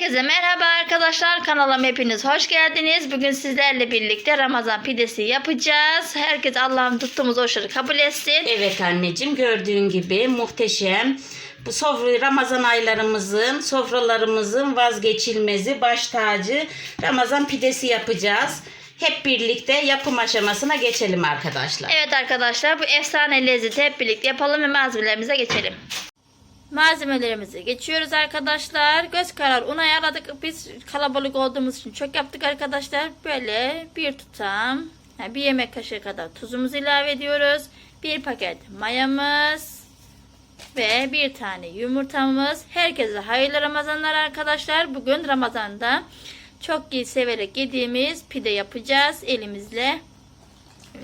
Herkese merhaba arkadaşlar. Kanalıma hepiniz hoş geldiniz. Bugün sizlerle birlikte Ramazan pidesi yapacağız. Herkes Allah'ın tuttuğumuz oruçları kabul etsin. Evet anneciğim gördüğün gibi muhteşem. Bu sofra Ramazan aylarımızın, sofralarımızın vazgeçilmezi, baş tacı Ramazan pidesi yapacağız. Hep birlikte yapım aşamasına geçelim arkadaşlar. Evet arkadaşlar bu efsane lezzeti hep birlikte yapalım ve malzemelerimize geçelim. Malzemelerimizi geçiyoruz arkadaşlar. Göz karar un ayarladık. Biz kalabalık olduğumuz için çok yaptık arkadaşlar. Böyle bir tutam, yani bir yemek kaşığı kadar tuzumuzu ilave ediyoruz. Bir paket mayamız ve bir tane yumurtamız. Herkese hayırlı Ramazanlar arkadaşlar. Bugün Ramazan'da çok iyi severek yediğimiz pide yapacağız elimizle.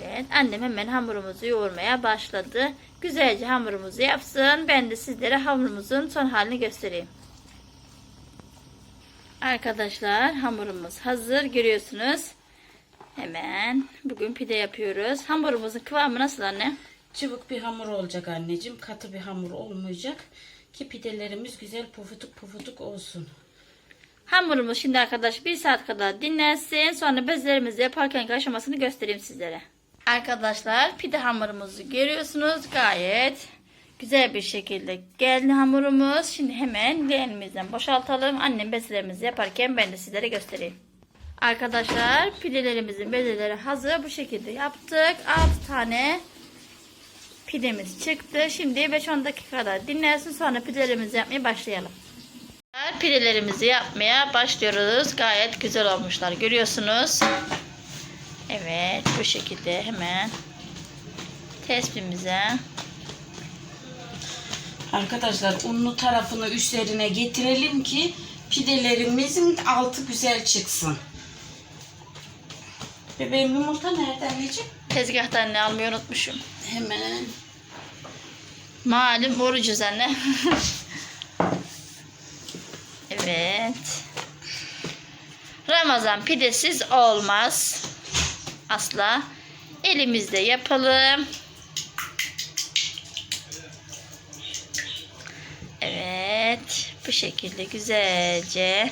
Evet annem hemen hamurumuzu yoğurmaya başladı. Güzelce hamurumuzu yapsın. Ben de sizlere hamurumuzun son halini göstereyim. Arkadaşlar hamurumuz hazır görüyorsunuz. Hemen bugün pide yapıyoruz. Hamurumuzun kıvamı nasıl anne? Çubuk bir hamur olacak anneciğim. Katı bir hamur olmayacak. Ki pidelerimiz güzel pufuduk pufuduk olsun. Hamurumuz şimdi arkadaş bir saat kadar dinlensin. Sonra bezlerimizi yaparken aşamasını göstereyim sizlere. Arkadaşlar pide hamurumuzu görüyorsunuz. Gayet güzel bir şekilde geldi hamurumuz. Şimdi hemen leğenimizden boşaltalım. Annem bezelerimizi yaparken ben de sizlere göstereyim. Arkadaşlar pidelerimizin bezeleri hazır. Bu şekilde yaptık. 6 tane pidemiz çıktı. Şimdi 5-10 dakika kadar dinlensin. Sonra pidelerimizi yapmaya başlayalım. Pidelerimizi yapmaya başlıyoruz. Gayet güzel olmuşlar. Görüyorsunuz. Evet. Bu şekilde hemen tespimize Arkadaşlar unlu tarafını üstlerine getirelim ki pidelerimizin altı güzel çıksın. Bebeğim yumurta nerede anneciğim? tezgahtan ne almayı unutmuşum. Hemen. Malum orucuz anne. evet. Ramazan pidesiz olmaz. Asla. Elimizde yapalım. Evet. Bu şekilde güzelce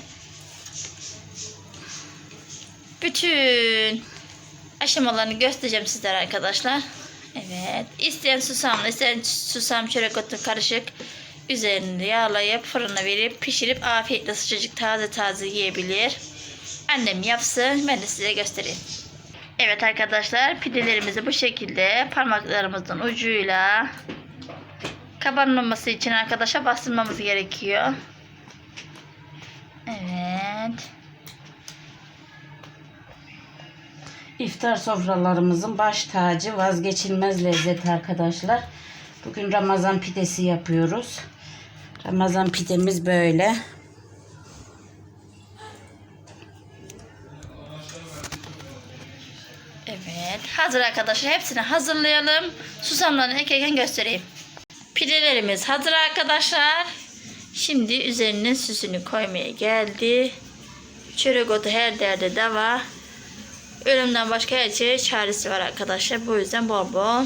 bütün aşamalarını göstereceğim sizlere arkadaşlar. Evet. İsteyen susamlı, isteyen susam çörek otu karışık üzerinde yağlayıp fırına verip pişirip afiyetle sıcacık taze taze yiyebilir. Annem yapsın. Ben de size göstereyim. Evet arkadaşlar pidelerimizi bu şekilde parmaklarımızın ucuyla kabarmaması için arkadaşa bastırmamız gerekiyor. Evet. İftar sofralarımızın baş tacı vazgeçilmez lezzet arkadaşlar. Bugün Ramazan pidesi yapıyoruz. Ramazan pidemiz böyle. Evet. Hazır arkadaşlar. Hepsini hazırlayalım. Susamlarını ekerken göstereyim. Pidelerimiz hazır arkadaşlar. Şimdi üzerine süsünü koymaya geldi. Çörek otu her derde de var. Ölümden başka her şeye çaresi var arkadaşlar. Bu yüzden bol bol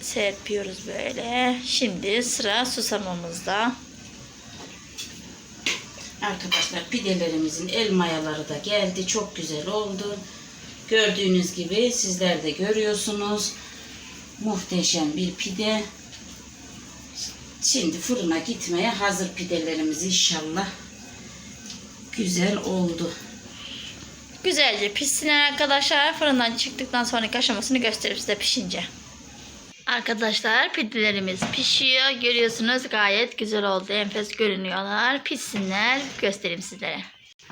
serpiyoruz böyle. Şimdi sıra susamımızda. Arkadaşlar pidelerimizin el mayaları da geldi. Çok güzel oldu. Gördüğünüz gibi sizler de görüyorsunuz. Muhteşem bir pide. Şimdi fırına gitmeye hazır pidelerimiz inşallah. Güzel oldu. Güzelce pişsinler arkadaşlar. Fırından çıktıktan sonraki aşamasını göstereyim size pişince. Arkadaşlar pidelerimiz pişiyor. Görüyorsunuz gayet güzel oldu. Enfes görünüyorlar. Pişsinler. Göstereyim sizlere.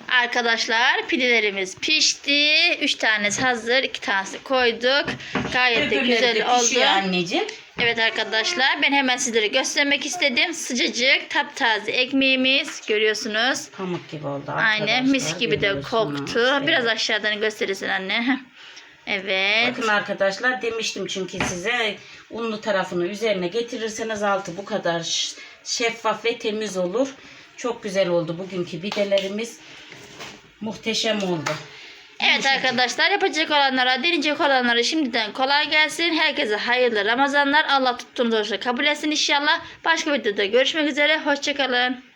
Arkadaşlar pidelerimiz pişti. 3 tanesi hazır. 2 tanesi koyduk. Gayet de güzel de oldu. anneciğim. Evet arkadaşlar ben hemen sizlere göstermek istedim. Sıcacık taptaze ekmeğimiz görüyorsunuz. Pamuk gibi oldu Aynen mis gibi de koktu. Evet. Biraz aşağıdan gösterirsin anne. Evet. Bakın arkadaşlar demiştim çünkü size unlu tarafını üzerine getirirseniz altı bu kadar şeffaf ve temiz olur. Çok güzel oldu bugünkü pidelerimiz. Muhteşem oldu. Evet arkadaşlar yapacak olanlara, deneyecek olanlara şimdiden kolay gelsin. Herkese hayırlı Ramazanlar. Allah tuttuğumuz oruçları kabul etsin inşallah. Başka videoda görüşmek üzere. Hoşçakalın.